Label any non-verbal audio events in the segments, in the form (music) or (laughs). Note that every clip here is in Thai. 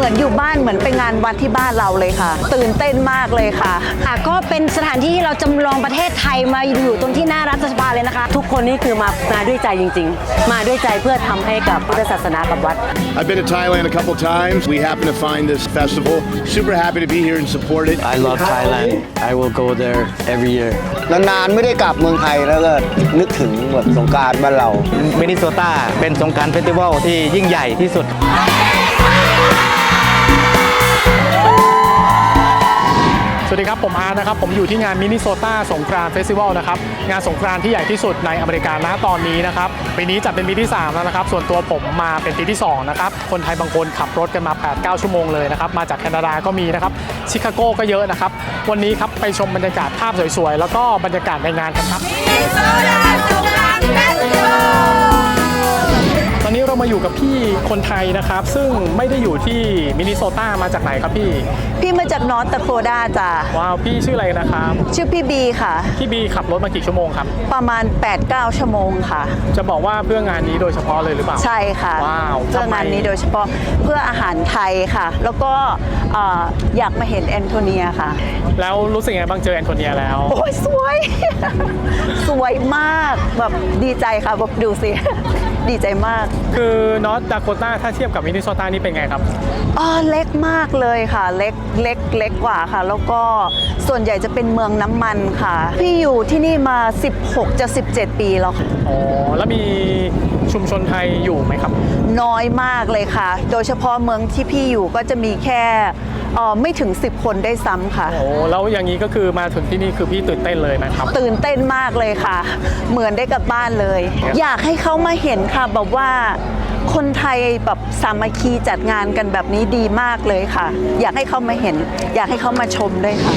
มือนอยู่บ้านเหมือนไปงานวัดที่บ้านเราเลยค่ะ ตื่นเต้นมากเลยค่ะ ค่ะก็เป็นสถานที่ที่เราจำลองประเทศไทยมาอยู่ตรงที่หน้ารัฐสภาเลยนะคะ ทุกคนนี่คือมามาด้วยใจจริง ๆ มาด้วยใจเพื่อทำให้กับพุทธศาสนากับวัด I've been to Thailand a couple times. We happen to find this festival. Super happy to be here and support it. I love Thailand. I will go there every year. นานๆไม่ได้กลับเมืองไทยแล้วก็นึกถึงแบบสงกรารบ้านเรา มินนิโซตาเป็นสงกรารเฟสติวัลที่ยิ่งใหญ่ที่สุด สวัสดีครับ ผมอาร์นะครับ ผมอยู่ที่งานมินิโซตาสงกรานเฟสติวัลนะครับ งานสงกรานที่ใหญ่ที่สุดในอเมริกาณตอนนี้นะครับ ปีนี้จัดเป็นปีที่ 3 แล้วนะครับ ส่วนตัวผมมาเป็นปีที่ 2 นะครับ คนไทยบางคนขับรถกันมา 8-9 ชั่วโมงเลยนะครับ มาจากแคนาดาก็มีนะครับ ชิคาโกก็เยอะนะครับ วันนี้ครับไปชมบรรยากาศภาพสวยๆ แล้วก็บรรยากาศในงานกันครับต อนนี้เรามาอยู่กับพี่คนไทยนะครับ ซึ่งไม่ได้อยู่ที่มินนิโซตามาจากไหนครับพี่ พี่มาจากนอร์ทโคดาจ้ะว้าวพี่ชื่ออะไรนะครับ ชื่อพี่บีค่ะ พี่บีขับรถมากี่ชั่วโมงครับ ประมาณ 8-9 ชั่วโมงค่ะ จะบอกว่าเพื่องานนี้โดยเฉพาะเลยหรือเปล่า ใช่ค่ะ ว้าวเพื่องานนี้ทำไมโดยเฉพาะเพื่ออาหารไทยค่ะ แล้วก็เอ่ออยากมาเห็นแอนโทเนียค่ะ แล้วรู้สึกยังไงบ้างเจอแอนโทเนียแล้ว โอ้ยสวย สวยมากแบบดีใจค่ะแบบดูสิ ดีใจมาก คือนอร์ h ดาโคตาถ้าเทียบกับมินนิโซตานี่เป็นไงครับอ๋อเล็กมากเลยค่ะ เล็กเล็กเล็กกว่าค่ะ แล้วก็ส่วนใหญ่จะเป็นเมืองน้ำมันค่ะ พี่อยู่ที่นี่มา 16 จะ 17 ปีแล้วค่ะ อ๋อแล้วมีชุมชนไทยอยู่ไหมครับ น้อยมากเลยค่ะ โดยเฉพาะเมืองที่พี่อยู่ก็จะมีแค่เอ่อไม่ถึง 10 คนได้ซ้ำค่ะ โอ้แล้วอย่างนี้ก็คือมาถึงที่นี่คือพี่ตื่นเต้นเลยไหมครับ ตื่นเต้นมากเลยค่ะ เหมือนได้กลับบ้านเลย อยากให้เขามาเห็นค่ะแบบว่าคนไทยแบบสามัคคีจัดงานกันแบบนี้ดีมากเลยค่ะ อยากให้เขามาเห็น อยากให้เขามาชมด้วยค่ะ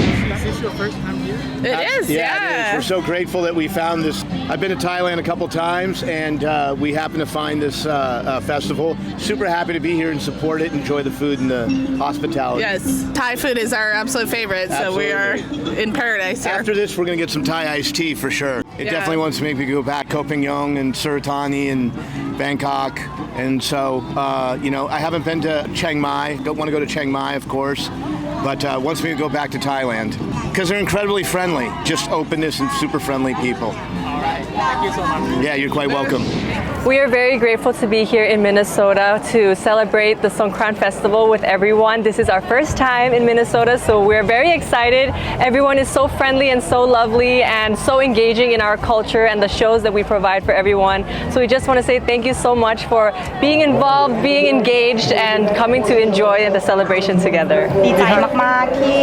It is, Yeah, yeah. it is. We're so grateful that we found this. I've been to Thailand a couple times, and uh, we happen to find this uh, uh, festival. Super happy to be here and support it. Enjoy the food and the hospitality. Yes, Thai food is our absolute favorite, so we are in paradise here. After this, we're gonna get some Thai iced tea for sure. It Yeah. definitely wants to make me go back Yong and Suratani and Bangkok. And so, uh, you know, I haven't been to Chiang Mai. Don't want to go to Chiang Mai, of course, but uh, wants me to go back to Thailand because they're incredibly friendly. Just openness and super friendly people. Thank you so much. Yeah, you're quite welcome. We are very grateful to be here in Minnesota to celebrate the Songkran Festival with everyone. This is our first time in Minnesota, so we're very excited. Everyone is so friendly and so lovely and so engaging in our culture and the shows that we provide for everyone. So we just want to say thank you so much for being involved, being engaged, and coming to enjoy the celebration together. ดีใจมาก ๆ ที่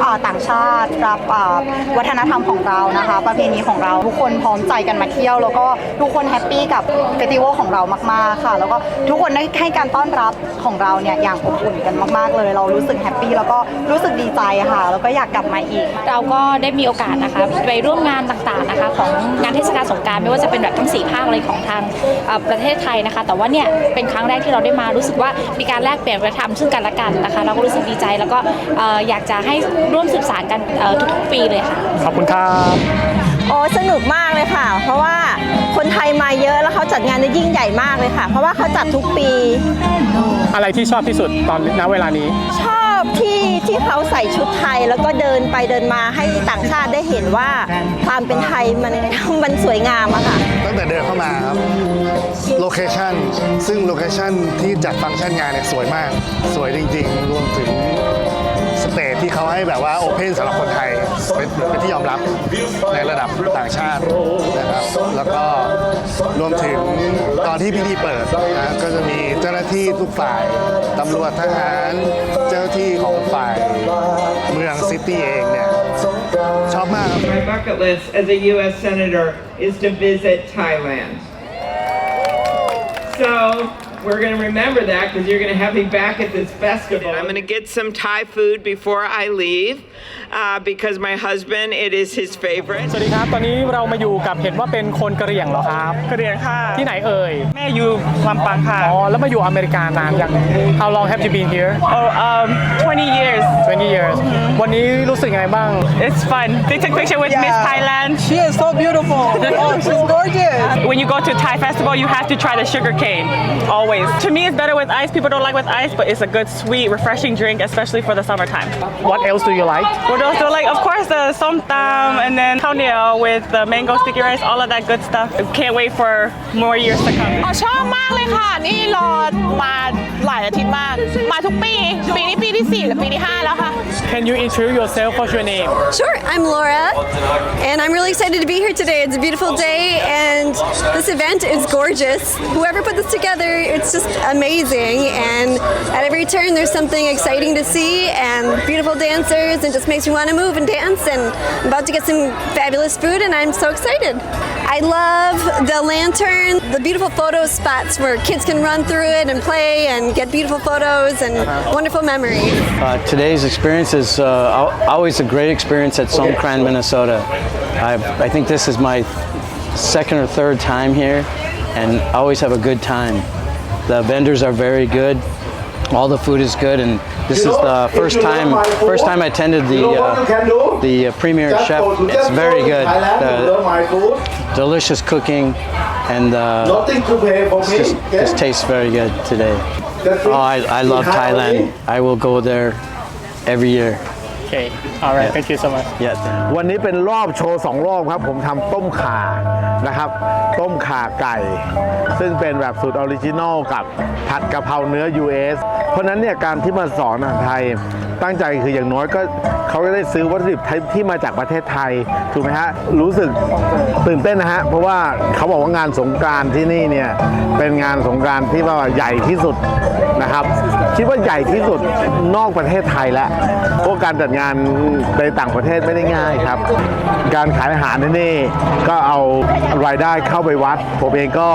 เอ่อต่างชาติรับเอ่อวัฒนธรรมของเรานะคะ ประเพณีของเราทุกคนพร้อมใจกันมาเที่ยว แล้วก็ทุกคนแฮปปี้กับเฟ สติวัลของเรามากๆค่ะ แล้วก็ทุกคนได้ให้การต้อนรับของเราเนี่ยอย่างอบอุ่นกันมาก ๆ เลย เรารู้สึกแฮปปี้แล้วก็รู้สึกดีใจค่ะ แล้วก็อยากกลับมาอีก เราก็ได้มีโอกาสนะคะไปร่วมงานต่างๆนะคะของงานเทศกาลสงกรารไม่ว่าจะเป็นแบบทั้งสี่ภาคเลยของทางเอ่อประเทศไทยนะคะ แต่ว่าเนี่ยเป็นครั้งแรกที่เราได้มารู้สึกว่ามีการแลกเปลี่ยนวัฒนธรรมซึ่งกันและกันนะคะ เราก็รู้สึกดีใจแล้วก็เอ่ออยากจะให้ร่วมสืบสานกันเอ่อทุกๆปีเลยค่ะขอบคุณครับโอ้สนุกมากเลยค่ะ เพราะว่าคนไทยมาเยอะแล้วเขาจัดงานได้ยิ่งใหญ่มากเลยค่ะ เพราะว่าเขาจัดทุกปี อะไรที่ชอบที่สุดตอนณเวลานี้ ชอบที่ที่เขาใส่ชุดไทยแล้วก็เดินไปเดินมาให้ต่างชาติได้เห็นว่าความเป็นไทยมันมันสวยงามอะค่ะ ตั้งแต่เดินเข้ามาครับ โลเคชันซึ่งโลเคชันที่จัดฟังก์ชันงานเนี่ยสวยมาก สวยจริง ๆ รวมถึงสเตจที่เขาให้แบบว่าโอเพนสำหรับคนไทย เป็นเป็นที่ยอมรับในระดับต่างชาตินะครับ แล้วก็รวมถึงตอนที่พิธีเปิดนะก็จะมีเจ้าหน้าที่ทุกฝ่ายตำรวจทหารเจ้าหน้าที่ของฝ่ายเมืองซิตี้เองเนี่ยชอบมากครับ My bucket list as a U.S. Senator is to visit Thailand. So we're going to remember that because you're going to have me back at this festival. I'm going to get some Thai food before I leave uh, because my husband, it is his favorite. สวัสดีครับ ตอนนี้เรามาอยู่กับเห็นว่าเป็นคนกะเหรี่ยงเหรอครับ กระเรียงค่ะ ที่ไหนเอ่ย แม่อยู่ลำปางค่ะ อ๋อ แล้วมาอยู่อเมริกานานยัง How long have you been here Oh um 20 years 20 years วันนี้รู้สึกยังไงบ้าง It's fun They took picture with Miss Thailand She is so beautiful. (laughs) Oh, she's gorgeous. When you go to Thai festival you have to try the sugar cane always always. To me, it's better with ice. People don't like with ice, but it's a good, sweet, refreshing drink, especially for the summertime. What else do you like What else do I like? Of course, the som tam and then khao niao with the mango sticky rice, all of that good stuff. Can't wait for more years to come. อ๋อชอบมากเลยค่ะ นี่รอมาหลายอาทิตย์มาก มาทุกปี ปีนี้ปีที่ 4 หรือปีที่ 5 แล้วค่ะ Can you introduce yourself What's your name Sure, I'm Laura, and I'm really excited to be here today. It's a beautiful day, and this event is gorgeous. Whoever put this together, it's just amazing. And at every turn, there's something exciting to see, and beautiful dancers, and just makes me want to move and dance. And I'm about to get some fabulous food, and I'm so excited. I love the lantern, the beautiful photo spots where kids can run through it and play and get beautiful photos and wonderful memories. Uh, today's experience is uh, always a great experience at Songkran, Minnesota. I, I think this is my second or third time here, and always have a good time. The vendors are very good. All the food is good, and this is the first time first time I attended the uh, the uh, premier chef. It's very good. The delicious cooking, and uh, it's just, just tastes very good today. Oh, I, I love Thailand. I will go there every year. Okay alright thank you so much Yeah. วันนี้เป็นรอบโชว์สองรอบครับ ผมทำต้มข่านะครับ ต้มข่าไก่ ซึ่งเป็นแบบสูตรออริจินอลกับผัดกะเพราเนื้อ US เพราะฉะนั้นเนี่ยการที่มาสอนอาหารไทยตั้งใจคืออย่างน้อยก็เขาจะได้ซื้อวัตถุดิบไทยที่มาจากประเทศไทย ถูกไหมฮะ รู้สึกตื่นเต้นนะฮะ เพราะว่าเขาบอกว่างานสงกรารที่นี่เนี่ย เป็นงานสงกรารที่ว่าใหญ่ที่สุดนะครับคิดว่าใหญ่ที่สุดนอกประเทศไทยแล้วเพราะการจัดงานในต่างประเทศไม่ได้ง่ายครับ การขายอาหารที่นี่ก็เอารายได้เข้าไปวัด ผมเองก็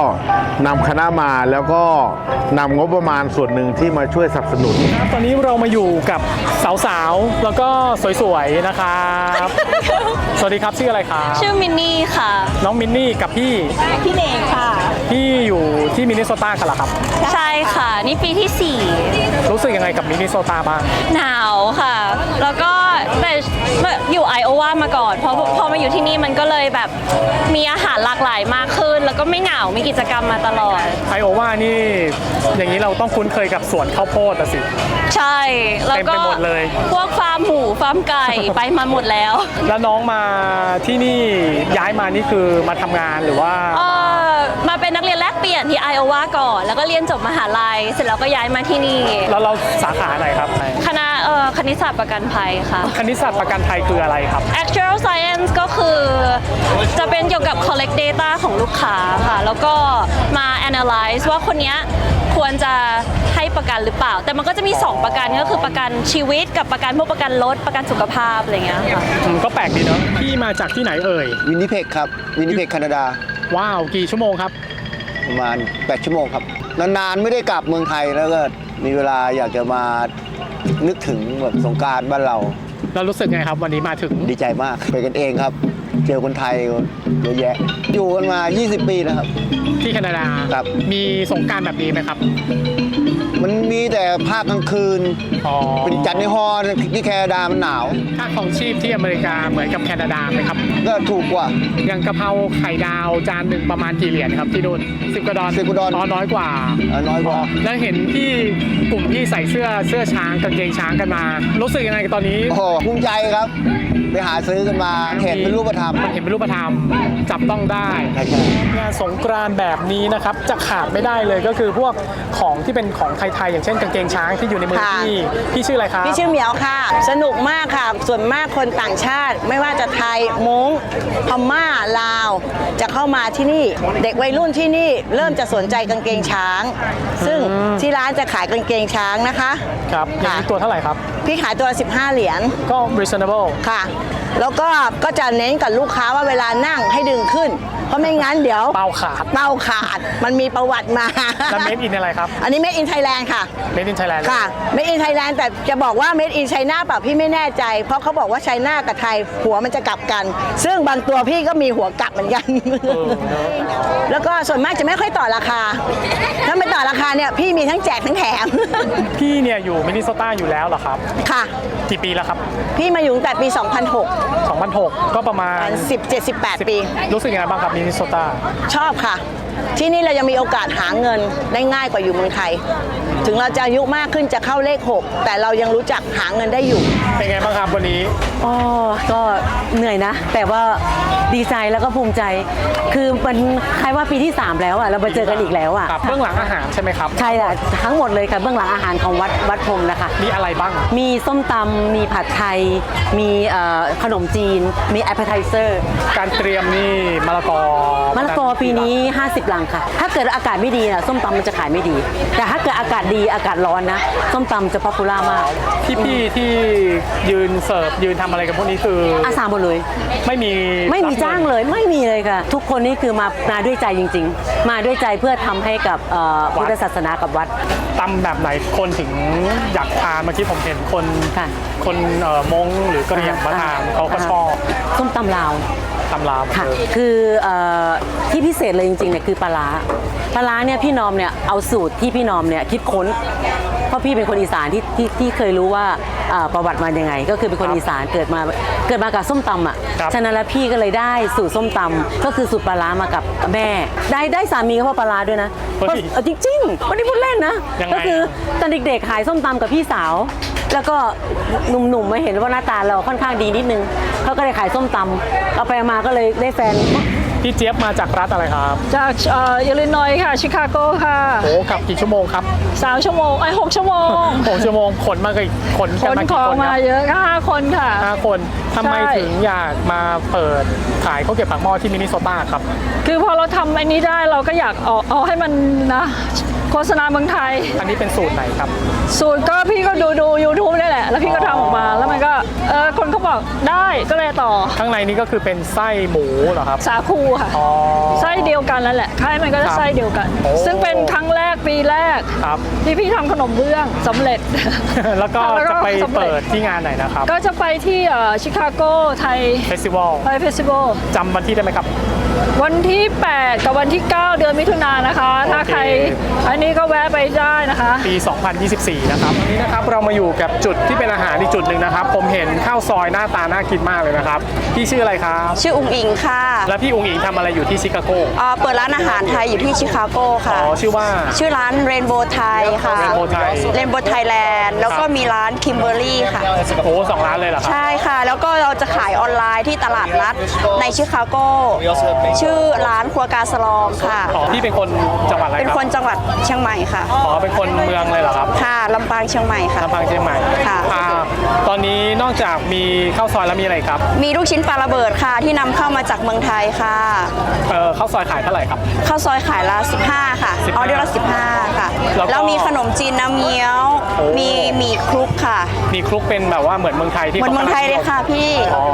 นำคณะมาแล้วก็นำงบประมาณส่วนหนึ่งที่มาช่วยสนับสนุน ตอนนี้เรามาอยู่กับสาวๆ แล้วก็สวยๆ นะครับ สวัสดีครับชื่ออะไรครับ ชื่อมินนี่ค่ะ น้องมินนี่กับพี่ พี่เนงค่ะ พี่อยู่ที่มินนิโซตากันเหรอครับ ใช่ค่ะ นี่ปีที่รู้สึก ยังไงกับมินนิโซตาบ้าง4หนาวค่ะ แล้วก็แต่อยู่ไอโอวามาก่อน เพราะพอมาอยู่ที่นี่มันก็เลยแบบมีอาหารหลากหลายมากขึ้น แล้วก็ไม่เหงามีกิจกรรมมาตลอด ไอโอวานี่ อย่างนี้เราต้องคุ้นเคยกับสวนข้าวโพดอะสิ ใช่ แล้วก็เต็มไปหมดเลย พวกฟาร์มหมูฟาร์มไก่ไปมาหมดแล้ว แล้วน้องมาที่นี่ย้ายมานี่คือมาทำงานหรือว่าเออมาเป็นนักเรียนแลกเปลี่ ยนที่ไอโอวาก่อน แล้วก็เรียนจบมหาลัย เสร็จแล้วก็ย้ายมาที่นี่ แล้วเราสาขาไหนครับคณะเอ่อคณิตศาสตร์ประกันภัยค่ะ คณิตศาสตร์ประกันภัยคืออะไรครับ Actual Science ก็คือจะเป็นเกี่ยวกับ collect data ของลูกค้าค่ะ แล้วก็มา analyze ว่าคนเนี้ยควรจะให้ประกันหรือเปล่า แต่มันก็จะมี 2 ประกันก็คือประกันชีวิตกับประกันพวกประกันรถประกันสุขภาพอะไรเงี้ยค่ะอืมก็แปลกดีเนาะพี่มาจากที่ไหนเอ่ย วินนิเพกครับ วินนิเพกแคนาดา ว้าว กี่ชั่วโมงครับ ประมาณ 8 ชั่วโมงครับ นานๆไม่ได้กลับเมืองไทยแล้วก็มีเวลาอยากจะมานึกถึงแบบสงกรารบ้านเราเรารู้สึกไงครับวันนี้มาถึงดีใจมากไปกันเองครับ เจอคนไทยเยอะแยะ อยู่กันมา 20 ปีนะครับ ที่แคนาดา ครับ มีสงกรารแบบนี้ไหมครับ มันมีแต่ภาคกลางคืนเป็นจัดในฮอลล์ที่แคนาดามันหนาว ค่าของชีพที่อเมริกาเหมือนกับแคนาดาไหมครับก็ถูกกว่า อย่างกะเพราไข่ดาวจานหนึ่งประมาณกี่เหรียญครับที่นู่นสิบกว่าดอลสิบกว่าดอล อ๋อน้อยกว่าน้อยกว่า แล้วเห็นพี่กลุ่มที่ใส่เสื้อเสื้อช้างกางเกงช้างกันมา รู้สึกยังไงกับตอนนี้ โอ้โหภูมิใจครับไปหาซื้อกันมาเห็นเป็นรูปธรรมมันเห็นเป็นรูปธรรมจับต้องได้ งานสงกรานต์แบบนี้นะครับจะขาดไม่ได้เลยก็คือพวกของที่เป็นของไทยๆอย่างเช่นกางเกงช้างที่อยู่ในมือค่ะ พี่พี่ชื่ออะไรครับ พี่ชื่อเหมียวค่ะ สนุกมากค่ะ ส่วนมากคนต่างชาติ ไม่ว่าจะไทยม้งพม่าลาว จะเข้ามาที่นี่ เด็กวัยรุ่นที่นี่เริ่มจะสนใจกางเกงช้าง ซึ่งที่ร้านจะขายกางเกงช้างนะคะครับอย่างนี้ตัวเท่าไหร่ครับ พี่ขายตัวละ15 เหรียญก็ reasonable ค่ะแล้วก็ก็จะเน้นกับลูกค้าว่าเวลานั่งให้ดึงขึ้น เพราะไม่งั้นเดี๋ยวเป้าขาด เป้าขาดมันมีประวัติมา แล้ว made in อะไรครับอันนี้ made in Thailand ค่ะ made in Thailand ค่ะ made in Thailand แต่จะบอกว่า made in China เปล่าพี่ไม่แน่ใจ เพราะเขาบอกว่าไชน่ากับไทยหัวมันจะกลับกัน ซึ่งบางตัวพี่ก็มีหัวกลับเหมือนกัน แล้วก็ ส่วนมากจะไม่ค่อยต่อราคา ถ้าไม่ต่อราคาเนี่ยพี่มีทั้งแจกทั้งแถม พี่เนี่ยอยู่มินนิโซตาอยู่แล้วเหรอครับ ค่ะ กี่ปีแล้วครับ พี่มาอยู่ตั้งแต่ปี 2006 2006 ก็ประมาณ 17-18 ปี รู้สึกยังไงบ้างครับมินนิโซตา ชอบค่ะ ที่นี่เรายังมีโอกาสหาเงินได้ง่ายกว่าอยู่เมืองไทย ถึงเราจะอายุมากขึ้นจะเข้าเลข 6 แต่เรายังรู้จักหาเงินได้อยู่ เป็นไงบ้างครับวันนี้ อ๋อ ก็เหนื่อยนะ แต่ว่าดีใจแล้วก็ภูมิใจ คือมันใครว่าปีที่ 3 แล้วอะ เรามาเจอกันอีกแล้วอะครับเบื้องหลังอาหารใช่ไหมครับ ใช่ค่ะทั้งหมดเลยค่ะเบื้องหลังอาหารของวัดวัดพรมนะคะ มีอะไรบ้าง มีส้มตำมีผัดไทย มีเอ่อขนมจีน มีแอปเปอร์ไทเซอร์ การเตรียมนี่มะละกอมะละกอปีนี้ 50ลังค่ะ ถ้าเกิดอากาศไม่ดีนะส้มตำมันจะขายไม่ดี แต่ถ้าเกิดอากาศดีอากาศร้อนนะส้มตำจะป๊อปปูล่ามากพี่ๆที่ยืนเสิร์ฟยืนทำอะไรกันพวกนี้คืออาสาหมดเลย ไม่มีไม่มีจ้างเลยไม่มีเลยค่ะ ทุกคนนี่คือมามาด้วยใจจริง ๆ มาด้วยใจเพื่อทำให้กับเอ่อพุทธศาสนากับวัด ตำแบบไหนคนถึงอยากทานเมื่อกี้ผมเห็นคนคนเอ่อมงหรือกะเหรี่ยงมาทานเขาก็ชอบส้มตำลาว ตำรามค่ะเลยคือเออที่พิเศษเลยจริงๆเนี่ยคือปลาร้าปลาร้าเนี่ยพี่นอมเนี่ยเอาสูตรที่พี่นอมเนี่ยคิดค้น เพราะพี่เป็นคนอีสานที่ที่ที่เคยรู้ว่า อ่อประวัติมายังไง ก็คือเป็นคนอีสานเกิดมาเกิดมากับส้มตำอะฉะนั้นแล้วพี่ก็เลยได้สูตรส้มตำก็คือสูตรปลาร้ามากับแม่ ได้ได้สามีก็เพราะปลาร้าด้วยนะเพราะเออจริงๆไม่ได้พูดเล่นนะยังไง ก็คือตอนเด็กๆขายส้มตำกับพี่สาว แล้วก็หนุ่มๆมาเห็นว่าหน้าตาเราค่อนข้างดีนิดนึงเขาก็เลยขายส้มตำเอาไปมาก็เลยได้แฟน พี่เจี๊ยบมาจากรัฐอะไรครับ จากเอ่ออิลลินอยส์ค่ะ ชิคาโกค่ะโอ้ขับกี่ชั่วโมงครับสามชั่วโมงไอ้ยหกชั่วโมงหกชั่วโมงขนมากี่ขนขกันนมาขกี่องคนคมารับเยอะค่ะห้าคนค่ะ ห้าคนทำไมใช่ ถึงอยากมาเปิดขายข้าวเกรี๊ยวปากหม้อที่มินนิโซตาครับ คือพอเราทำอันนี้ได้เราก็อยากเอาเอาให้มันนะ โฆษณาเมืองไทย อันนี้เป็นสูตรไหนครับ สูตรก็พี่ก็ดูดู YouTube นี่แหละ แล้วพี่ก็ทำออกมา แล้วมันก็เออคนเขาบอกได้ก็เลยต่อ ข้างในนี้ก็คือเป็นไส้หมูเหรอครับ สาคูค่ะ อ๋อ ไส้เดียวกันนั่นแหละค่ายมันก็คจะรับไส้เดียวกัน โอ้ ซึ่งเป็นครั้งแรกปีแรก ครับ ที่พี่ทำขนมเบื้องสำเร็จ แล้วก็แล้วก็จะไปสำเร็จ เปิดที่งานไหนนะครับก็จะไปที่ชิคาโกไทยเฟสติวัลไทยเฟสติวัล จำวันที่ได้ไหมครับ วันที่ 8 กับวันที่ 9 เดือนมิถุนายนนะคะ ถ้าใครอันนี้ก็แวะไปได้นะคะ ปี 2024 นะครับวันนี้นะครับเรามาอยู่กับจุดที่เป็นอาหารอีกจุดหนึ่งนะครับ ผมเห็นข้าวซอยหน้าตาน่ากินมากเลยนะครับพี่ชื่ออะไรครับชื่ออุงอิงค่ะแล้วพี่อุงอิงทำอะไรอยู่ที่ชิคาโกเอ่อเปิดร้านอาหารไทยอยู่ที่ชิคาโกอ๋ค่ะอชื่อว่า ชื่อร้านเรนโบว์ไทยค่ะ Rainbow Thai เรนโบว์ไทยแลนด์แล้วก็ครับมีร้านคิมเบอรี่ค่ะ โอ้โหสองร้านเลยเหรอครับ ใช่ค่ะ แล้วก็เราจะขายออนไลน์ที่ตลาดนัดในชิคาโก ชื่อร้านครัวกาสลองค่ะ อ๋อพี่เป็นคนจังหวัดอะไรเป็นครับคนจังหวัดเชียงใหม่ค่ะอ๋อเป็นคนเมืองเลยเหรอครับ ค่ะลำปางเชียงใหม่ค่ะ ลำพังเชียงใหม่ค่ะ อ่า ตอนนี้นอกจากมีข้าวซอยแล้วมีอะไรครับ มีลูกชิ้นปลาระเบิดค่ะ ที่นำเข้ามาจากเมืองไทยค่ะเออข้าวซอยขายเท่าไหร่ครับ ข้าวซอยขายละ 15 ค่ะ15ออเดอร์ละ15 ค่ะแล้วก็แล้วมีขนมจีนน้ำเงี้ยว โอ้ มีหมี่คลุกค่ะมีคลุกเป็นแบบว่าเหมือนเมืองไทยที่เหมือนเมืองไทยเลยค่ะพี่อ๋อ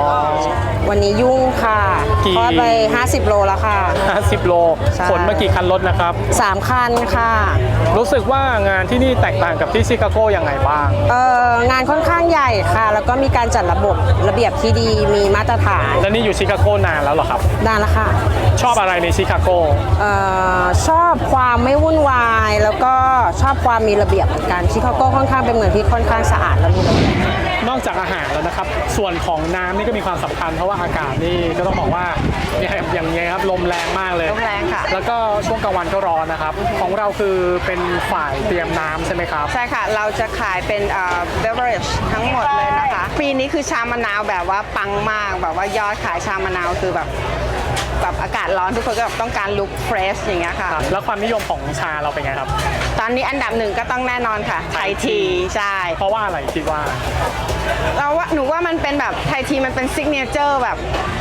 วันนี้ยุ่งค่ะกี่เพราะไป 50 โลแล้วค่ะ 50 โลใช่ ขนมากี่คันรถนะครับ 3 คันค่ะ รู้สึกว่างานที่นี่แตกต่างกับที่ชิคาโกยังไงบ้าง เอ่องานค่อนข้างใหญ่ค่ะ แล้วก็มีการจัดระบบระเบียบที่ดีมีมาตรฐานแล้วนี่อยู่ชิคาโกนานแล้วเหรอครับ นานแล้วค่ะชอบอะไรในชิคาโกเอ่อชอบความไม่วุ่นวาย แล้วก็ชอบความมีระเบียบเหมือนกันชิคาโกค่อนข้างเป็นเมืองที่ค่อนข้างสะอาดและมีระเบียบ นอกจากอาหารแล้วนะครับ ส่วนของน้ำนี่ก็มีความสำคัญเพราะว่าอากาศนี่ก็ต้องบอกว่าเนี่ยอย่างเงี้ยครับลมแรงมากเลย ลมแรงค่ะ แล้วก็ช่วงกลางวันก็ร้อนนะครับ ของเราคือเป็นฝ่ายเตรียมน้ำใช่ไหมครับ ใช่ค่ะ เราจะขายเป็นเอ่อ beverage ทั้งหมดเลยนะคะ ปีนี้คือชามะนาวแบบว่าปังมาก แบบว่ายอดขายชามะนาวคือแบบ แบบอากาศร้อนทุกคนก็แบบต้องการลุคเฟรชอย่างเงี้ยค่ะ แล้วความนิยมของชาเราเป็นไงครับ ตอนนี้อันดับหนึ่งก็ต้องแน่นอนค่ะไทยทีใช่ เพราะว่าอะไรคิดว่า เราว่าหนูว่ามันเป็นแบบไทยทีมันเป็นซิกเนเจอร์แบบ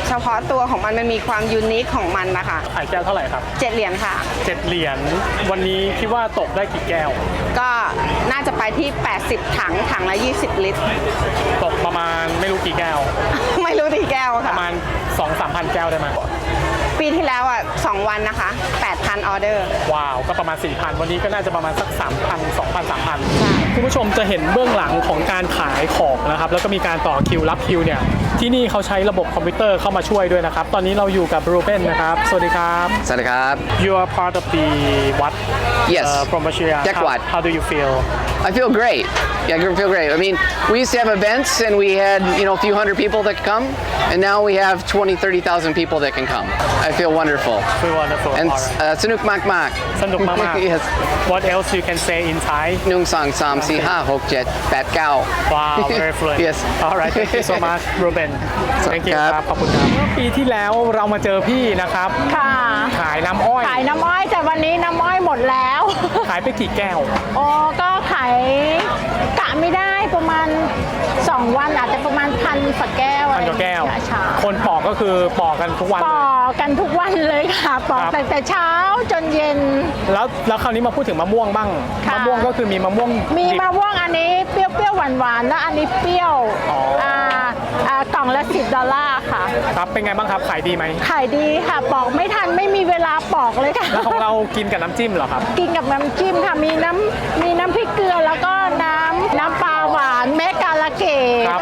เฉพาะตัวของมันมันมีความยูนิคของมันนะคะขายแก้วเท่าไหร่ครับเจ็ดเหรียญค่ะ เจ็ดเหรียญวันนี้คิดว่าตกได้กี่แก้ว ก็น่าจะไปที่ 80 ถังถังละ 20 ลิตร ตกประมาณไม่รู้กี่แก้ว ไม่รู้กี่แก้วปค่ะ ระมาณ2 3 0 0 0 แก้วได้ไหม ปีที่แล้วอะ2วันนะคะ 8,000 ออเดอร์ ว้าว ก็ประมาณ 4,000 วันนี้ก็น่าจะประมาณสัก 3,000 2,000 3,000 คุณผู้ชมจะเห็นเบื้องหลังของการขายของนะครับ แล้วก็มีการต่อคิวรับคิวเนี่ย ที่นี่เขาใช้ระบบคอมพิวเตอร์เข้ามาช่วยด้วยนะครับ ตอนนี้เราอยู่กับรูเบนนะครับ สวัสดีครับ สวัสดีครับ You are part of the what Yes. uh, from Russia Jack how, Watt. how do you feel I feel great. Yeah, I feel great. I mean, we used to have events and we had, you know, a few hundred people that could come, and now we have 20, 30,000 people that can come. I feel wonderful. Feel wonderful. And Alright. uh, Sanuk Mak Mak. สนุกมากๆ yes. What else you can say in Thai Nung Sang Sam Si Ha Hok Jet Bat Gao. Wow very fluent Yes. Alright thank you so much Ruben Thank you ครับ ขอบคุณครับเมื่อปีที่แล้วเรามาเจอพี่นะครับ ค่ะ ขายน้ำอ้อย ขายน้ำอ้อยแต่วันนี้น้ำอ้อยหมดแล้ว ขายไปกี่แก้ว โอ้ก็ขายกะไม่ได้ประมาณ 2 วันอาจจะประมาณพันสักแก้วพัอะนไรกว่าแก้วใช่คนปอกก็คือปอกกันทุกวันปเลยอกกันทุกวันเลยค่ะปอกครับแต่แต่เช้าจนเย็น แล้วแล้วคราวนี้มาพูดถึงมะม่วงบ้าง ค่ะ มะม่วงก็คือมีมะม่วงมีดิบ มะม่วงอันนี้เปรี้ยวๆหวานๆแล้วอันนี้เปรี้ยวอ๋ออ่า อ่ากล่องละสิบดอลลาร์ค่ะ ครับเป็นไงบ้างครับขายดีไหมขายดีค่ะปอกไม่ทันไม่มีเวลาปอกเลยค่ะ แล้วของเรากินกับน้ำจิ้มเหรอครับ กินกับน้ำจิ้มค่ะมีน้ำมีน้ำพริกเกลือแล้วก็น้ำน้ำปลาหวานแม่กาละเกดครับ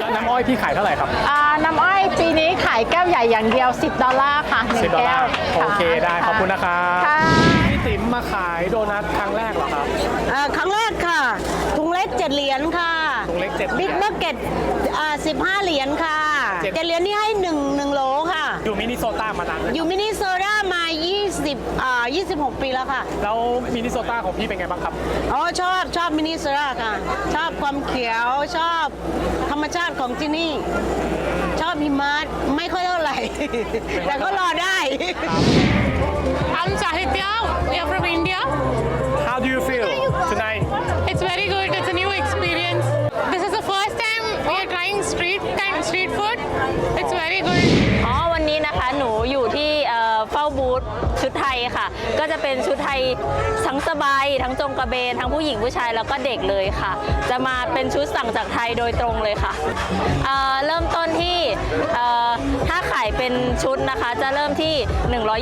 แล้วน้ำอ้อยพี่ขายเท่าไหร่ครับ อ่าน้ำอ้อยปีนี้ขายแก้วใหญ่อย่างเดียว 10 ดอลลาร์ค่ะหนึ่สิบงดอลแก้ลาวร์โอเคได้ขอบคุณนะครับค่ะพี่ติ๋มมาขายโดนัทครั้งแรกเหรอครับ เอ่อครั้งแรกค่ะ ถุงเล็กเจ็ดเหรียญค่ะถุง เล็กเจ็ดเหรีบิ๊ยกญเบอร์เก็ตสิบห้าเหรียญค่ะเจ็ด เจ็ดเหรียญนี่ให้หนึ่งหนึ่งโหลค่ะ อยู่มินนิโซตามานานไหมอยู่มินนิโซดามา20อ่า26 ปีแล้วค่ะ แล้วมินนิโซตาของพี่เป็นไงบ้างครับ อ๋อชอบชอบมินนิโซดาค่ะ ชอบความเขียวชอบธรรมชาติของที่นี่ ชอบหิมะไม่ค่อยเท่าไหร่ แต่ก็รอได้ I'm Sahitya. We are from India. How do you feel tonight It's very good. It's a new experience. Trying street kind street food. It's very good. อ๋อวันนี้นะคะหนูอยู่ที่เฝ้าบูธชุดไทยค่ะ ก็จะเป็นชุดไทยทั้งสบายทั้งจงกระเบน ทั้งผู้หญิงผู้ชายแล้วก็เด็กเลยค่ะ จะมาเป็นชุดสั่งจากไทยโดยตรงเลยค่ะเเริ่มต้นที่ถ้าขายเป็นชุดนะคะ จะเริ่มที่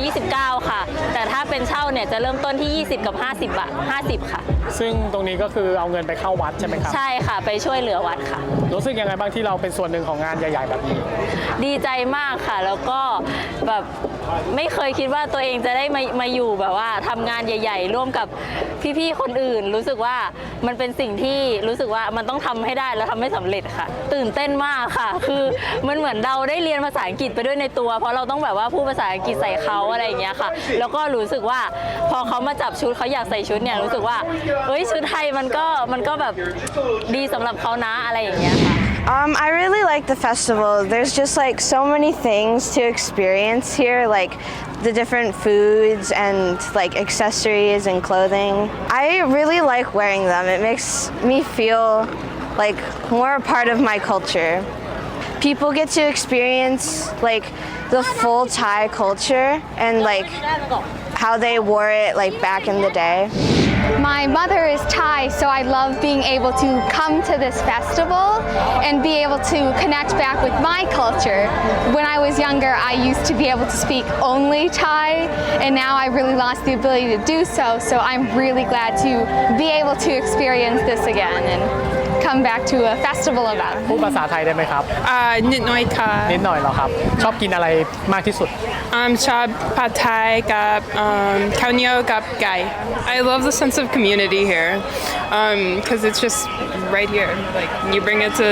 129 ค่ะ แต่ถ้า เป็นเช่าเนี่ยจะเริ่มต้นที่ 20 กับ 50บาท50 ค่ะ ซึ่งตรงนี้ก็คือเอาเงินไปเข้าวัดใช่ไหมครับ ใช่ค่ะ ไปช่วยเหลือวัดค่ะ รู้สึกยังไงบ้างที่เราเป็นส่วนหนึ่งของงานใหญ่ ๆ แบบนี้ ดีใจมากค่ะ แล้วก็แบบไม่เคยคิดว่าตัวเองจะได้มามาอยู่แบบว่าทำงานใหญ่ ๆ ร่วมกับพี่ๆคนอื่น รู้สึกว่ามันเป็นสิ่งที่รู้สึกว่ามันต้องทำให้ได้แล้วทำให้สำเร็จค่ะ ตื่นเต้นมากค่ะ คือมันเหมือนเราได้เรียนภาษาอังกฤษไปด้วยในตัว เพราะเราต้องแบบว่าพูดภาษาอังกฤษใส่เขาอะไรอย่างเงี้ยค่ะ แล้วก็รู้สึกพอเขามาจับชุดเขาอยากใส่ชุดเนี่ยรู้สึกว่าเฮ้ยชุดไทยมันก็มันก็แบบดีสำหรับเขานะอะไรอย่างเงี้ยค่ะ Um, I really like the festival. There's just like so many things to experience here, like the different foods and like accessories and clothing. I really like wearing them. It makes me feel like more a part of my culture. People get to experience like the full Thai culture and like how they wore it like back in the day. My mother is Thai, so I love being able to come to this festival and be able to connect back with my culture. When I was younger, I used to be able to speak only Thai, and now I really lost the ability to do so. So I'm really glad to be able to experience this again and come back to a festival about it. พูดภาษาไทยได้ไหมครับ อ่านิดหน่อยค่ะ นิดหน่อยเหรอครับ ชอบกินอะไรมากที่สุด อืมชอบผัดไทยกับอืมข้าวเหนียวกับไก่ I love the sense of community here because it's just right here like you bring it to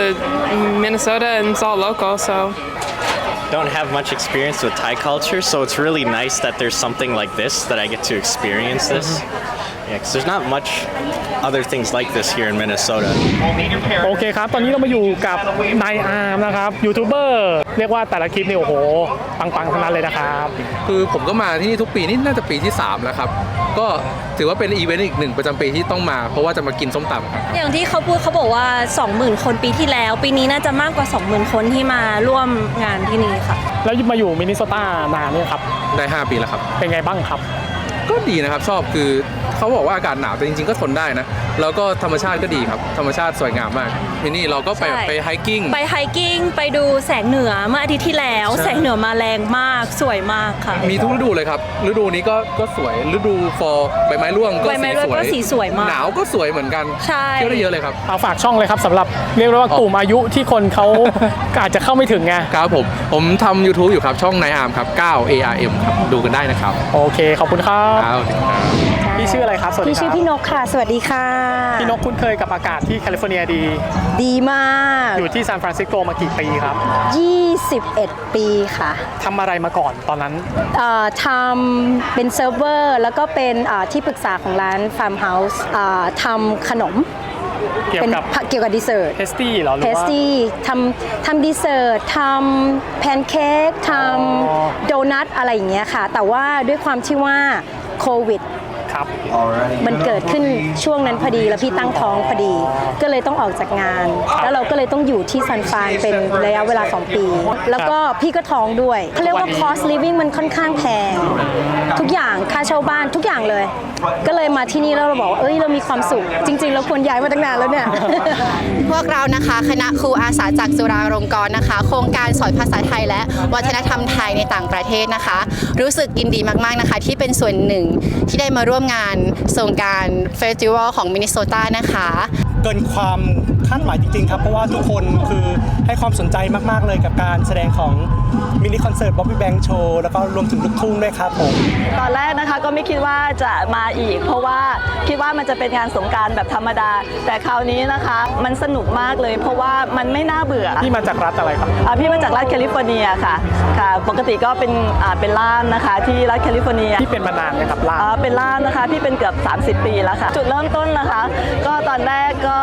Minnesota and it's all local so don't have much experience with Thai culture, so it's really nice that there's something like this that I get to experience this. Yeah, because there's not much other things like this here in Minnesota. โอเคครับ ตอนนี้เรามาอยู่กับนายอาร์มนะครับ ยูทูบเบอร์ เรียกว่าแต่ละคลิปนี่โอ้โห ปังๆทั้งนั้นเลยนะครับ คือผมก็มาที่นี่ทุกปีนี่น่าจะปีที่ 3 แล้วครับ ก็ถือว่าเป็นอีเวนต์อีกหนึ่งประจำปีที่ต้องมา เพราะว่าจะมากินส้มตำครับ อย่างที่เขาพูดเขาบอกว่า 20,000 คนปีที่แล้ว ปีนี้น่าจะมากกว่า 20,000 คนที่มาร่วมงานที่นี่ค่ะ แล้วมาอยู่มินนิโซตานานเนี่ยครับ ได้ 5 ปีแล้วครับ เป็นไงบ้างครับ ก็ดีนะครับชอบคือเขาบอกว่าอากาศหนาวแต่จริง ๆ ก็ทนได้นะ แล้วก็ธรรมชาติก็ดีครับ ธรรมชาติสวยงามมากที่นี่เราก็ไปใช่ ไปไฮกิ้ง ไปไฮกิ้งไปดูแสงเหนือเมื่ออาทิตย์ที่แล้ว ใช่ แสงเหนือมาแรงมากสวยมากค่ะมีทุกฤดูเลยครับ ฤดูนี้ก็ก็สวยฤดูฟอร์ใบไม้ร่วงก็ใบไม้ร่วงก็สีสวยมากหนาวก็สวยเหมือนกันใช่ เที่ยวได้เยอะเลยครับ เอาฝากช่องเลยครับสำหรับเรียกได้ว่ากลุ่มอายุที่คนเขา อาจจะเข้าไม่ถึงไงครับผมผมทำ YouTube อยู่ครับช่องนายอาร์มครับ 9 ARM ครับดูกันได้นะครับ โอเค ขอบคุณครับครับพี่พี่ชื่ออะไรครับสวัสดีพี่ชื่อครับพี่นกค่ะ สวัสดีค่ะ พี่นกคุ้นเคยกับอากาศที่แคลิฟอร์เนียดี ดีมาก อยู่ที่ซานฟรานซิสโกมากี่ปีครับ21 ปีค่ะทำอะไรมาก่อนตอนนั้น เอ่อทำเป็นเซิร์ฟเวอร์ แล้วก็เป็นเอ่อที่ปรึกษาของร้านฟาร์มเฮาส์ทำขนมเกี่ยวกับเป็นเกี่ยวกับดีเซอร์เทสตี้เหรอหรือเทสว่า ตี้ทำทำดีเซอร์ทำแพนเค้กทำโดนัทอะไรอย่างเงี้ยค่ะ แต่ว่าด้วยความที่ว่า โควิด ครับ มันเกิดขึ้นช่วงนั้นพอดีแล้วพี่ตั้งท้องพอดี ก็เลยต้องออกจากงาน แล้วเราก็เลยต้องอยู่ที่ซันฟรานเป็นระยะเวลา 2 ปี แล้วก็พี่ก็ท้องด้วยเขาเรียกว่า cost living มันค่อนข้างแพง ทุกอย่างค่าเช่าบ้านทุกอย่างเลย ก็เลยมาที่นี่แล้วเราบอกว่าเอ้ยเรามีความสุข จริง ๆ เราควรย้ายมาตั้งนานแล้วเนี่ย พวกเรานะคะ คณะครูอาสาจากจุฬาลงกรณ์นะคะ โครงการสอนภาษาไทยและวัฒนธรรมไทยในต่างประเทศนะคะ รู้สึกยินดีมากๆนะคะ ที่เป็นส่วนหนึ่งที่ได้มาร่วมงานสงการเฟสติวัลของมินนิโซตานะคะ เกินความ คาดหมายจริงๆครับเพราะว่าทุกคนคือให้ความสนใจมากๆเลยกับการแสดงของมินิคอนเสิร์ตบ๊อบบี้แบงค์โชว์แล้วก็รวมถึงลูกทุ่งด้วยครับผมตอนแรกนะคะก็ไม่คิดว่าจะมาอีก เพราะว่าคิดว่ามันจะเป็นงานสงกรารแบบธรรมดา แต่คราวนี้นะคะมันสนุกมากเลย เพราะว่ามันไม่น่าเบื่อพี่มาจากรัฐอะไรครับอ่าพี่มาจากรัฐแคลิฟอร์เนียค่ะค่ะ ปกติก็เป็นอ่าเป็นล่ามนะคะ ที่รัฐแคลิฟอร์เนียพี่เป็นมานานไหมครับล่ามอ่าเป็นล่ามนะคะพี่เป็นเกือบ 30 ปีแล้วค่ะ จุดเริ่มต้นนะคะ ก็ตอนแรกก็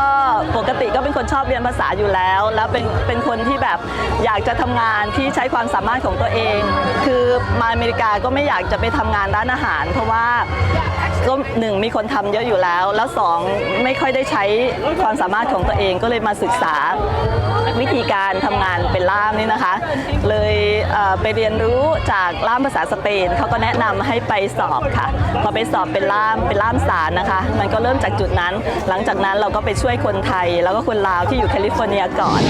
ปกติก็เป็นคนชอบเรียนภาษาอยู่แล้ว แล้วเป็นเป็นคนที่แบบอยากจะทำงานที่ใช้ความสามารถของตัวเอง คือมาอเมริกาก็ไม่อยากจะไปทำงานร้านอาหาร เพราะว่า ก็หนึ่งมีคนทำเยอะอยู่แล้ว แล้วสองไม่ค่อยได้ใช้ความสามารถของตัวเองก็เลยมาศึกษาวิธีการทำงานเป็นล่ามนี่นะคะ เลยเอ่อไปเรียนรู้จากล่ามภาษาสเปนเขาก็แนะนำให้ไปสอบค่ะพอไปสอบเป็นล่ามเป็นล่ามสารนะคะ มันก็เริ่มจากจุดนั้น หลังจากนั้นเราก็ไปช่วยคนไทย แล้วก็คนลาวที่อยู่แคลิฟอร์เนียก่อน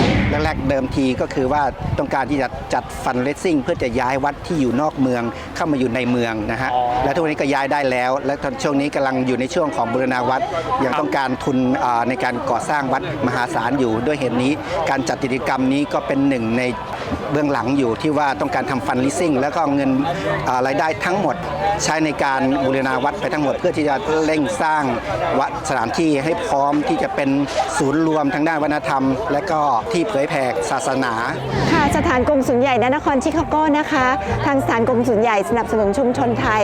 แรกๆเดิมทีก็คือว่าต้องการที่จะจัดฟันเลสซิ่งเพื่อจะย้ายวัดที่อยู่นอกเมืองเข้ามาอยู่ในเมืองนะฮะและทุกวันนี้ก็ย้ายได้แล้ว และตอนช่วงนี้กำลังอยู่ในช่วงของบูรณาวัดยังต้องการทุนในการก่อสร้างวัดมหาศาลอยู่ด้วยเหตุนี้ การจัดกิจกรรมนี้ก็เป็นหนึ่งใน เบื้องหลังอยู่ที่ว่าต้องการทำฟันลิสซิ่งแล้วก็เอาเงินรายได้ทั้งหมดใช้ในการบูรณาวัดไปทั้งหมด เพื่อที่จะเร่งสร้างวัดสถานที่ให้พร้อมที่จะเป็นศูนย์รวมทางด้านวัฒนธรรม และก็ที่เผยแผ่ศาสนา ค่ะสถานกงสุลใหญ่ณนครชิคาโก้นะคะ ทางสถานกงสุลใหญ่สนับสนุนชุมชนไทย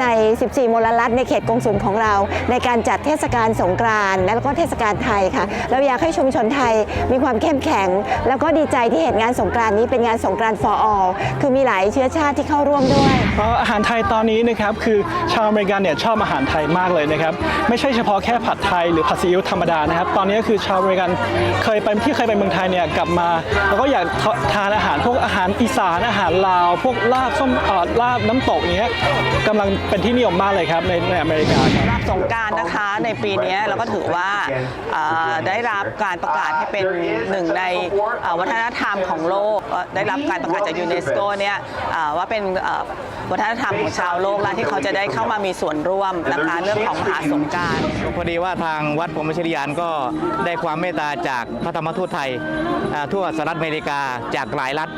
ใน 14 มลรัฐในเขตกงสุลของเรา ในการจัดเทศกาลสงกรานต์และก็เทศกาลไทยค่ะ เราอยากให้ชุมชนไทยมีความเข้มแข็ง แล้วก็ดีใจที่เห็นงานสงกรานต์นี้เป็นงานสงกรานต์ for all คือมีหลายเชื้อชาติที่เข้าร่วมด้วยเพราะอาหารไทยตอนนี้นะครับคือชาวอเมริกันเนี่ยชอบอาหารไทยมากเลยนะครับไม่ใช่เฉพาะแค่ผัดไทยหรือผัดซีอิ๊วธรรมดานะครับตอนนี้คือชาวอเมริกันเคยไปที่เคยไปเมืองไทยเนี่ยกลับมา แล้วก็อยากทานอาหารพวกอาหารอีสานอาหารลาว พวกลาบส้มเอ่อลาบน้ำตกเนี้ยกำลังเป็นที่นิยมมากเลยครับในในอเมริกาครับสงกรารนะคะในปีนี้เราก็ถือว่าเอ่อได้รับการประกาศให้เป็นหนึ่งในเอ่อวัฒนธรรมของโลกเอ่อได้รับการประกาศจากยูเนสโกเนี่ยเอ่อว่าเป็นเอ่อวัฒนธรรมของชาวโลกและที่เขาจะได้เข้ามามีส่วนร่วมนะคะเรื่องของมหาสงกรารพอดีว่าทางวัดพรหมชริยานก็ได้ความเมตตาจากพระธรรมทูตไทยอ่าทั่วสหรัฐอเมริกาจากหลายรัฐ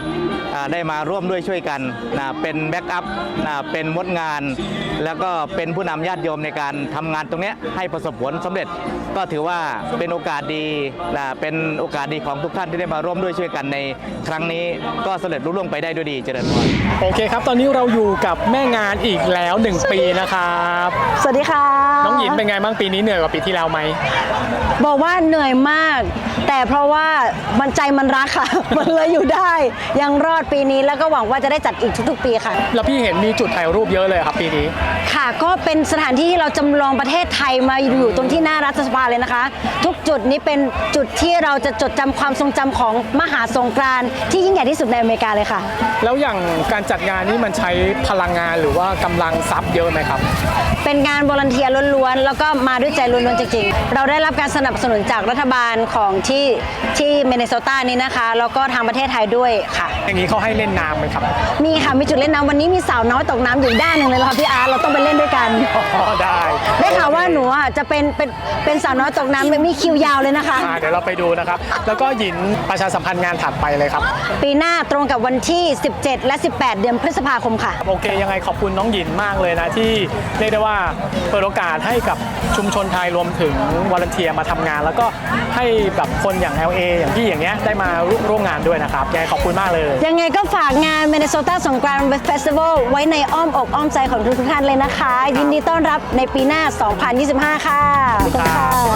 อ่าได้มาร่วมด้วยช่วยกันนะเป็นแบ็กอัพนะเป็นมดงาน แล้วก็เป็นผู้นำญาติโยมในการทำงานตรงเนี้ยให้ประสบผลสำเร็จ ก็ถือว่าเป็นโอกาสดีนะเป็นโอกาสดีของทุกท่านที่ได้มาร่วมด้วยช่วยกันในครั้งนี้ก็สำเร็จรุ่ล่วงไปได้ด้วยดีเจริญพร โอเคครับ ตอนนี้เราอยู่กับแม่งานอีกแล้ว 1 ปีนะครับ สวัสดีค่ะ น้องหญินเป็นไงบ้างปีนี้เหนื่อยกว่าปีที่แล้วไหม บอกว่าเหนื่อยมาก แต่เพราะว่ามันใจมันรักค่ะ มันเลยอยู่ได้ ยังรอดปีนี้แล้วก็หวังว่าจะได้จัดอีกทุกๆ ปีค่ะ แล้วพี่เห็นมีจุดถ่ายรูปเยอะเลยครับปีนี้ ค่ะก็เป็นสถานที่ที่เราจำลองประเทศไทยมาอยู่ตรงที่หน้ารัฐสภาเลยนะคะ ทุกจุดนี้เป็นจุดที่เราจะจดจำความทรงจำของมหาสงกรานต์ที่ยิ่งใหญ่ที่สุดในอเมริกาเลยค่ะ แล้วอย่างการจัดงานนี้มันใช้พลังงานหรือว่ากำลังทรัพย์เยอะไหมครับ เป็นงานบริเทียล้วนๆ แล้วก็มาด้วยใจล้วนๆจริงๆ เราได้รับการสนับสนุนจากรัฐบาลของที่ที่มินนิโซตานี้นะคะ แล้วก็ทางประเทศไทยด้วยค่ะ อย่างนี้เขาให้เล่นน้ำไหมครับ มีค่ะ มีจุดเล่นน้ำวันนี้มีสาวน้อยตกน้ำอยู่ด้านหนึ่งเลยเหรอค่ะพี่อาร์ตเราต้องไปเล่นด้วยกันได้ได้ข่าวว่าหนูอะจะเป็นเป็นเป็นสาวน้อยตกน้ำมีคิวยาวเลยนะคะอ่าเดี๋ยวเราไปดูนะครับ แล้วก็หยินประชาสัมพันธ์งานถัดไปเลยครับ ปีหน้าหน้าตรงกับวันที่ 17 และ 18เดือนพฤษภาคมค่ะ โอเค ยังไงขอบคุณน้องหยินมากเลยนะ ที่เรียกได้ว่าเปิดโอกาสให้กับชุมชนไทยรวมถึงวอลเนเทียมาทำงาน แล้วก็ให้แบบคนอย่าง LA อย่างพี่อย่างเงี้ยได้มาร่วมงานด้วยนะครับยังไงขอบคุณมากเลย ยังไงก็ฝากงาน Minnesota สงกรานต์ Festival ไว้ในอ้อมอกอ้อมใจของทุกๆท่านเลยนะคะ ยินดีต้อนรับในปีหน้า 2025 ค่ะขอบคุณค่ะ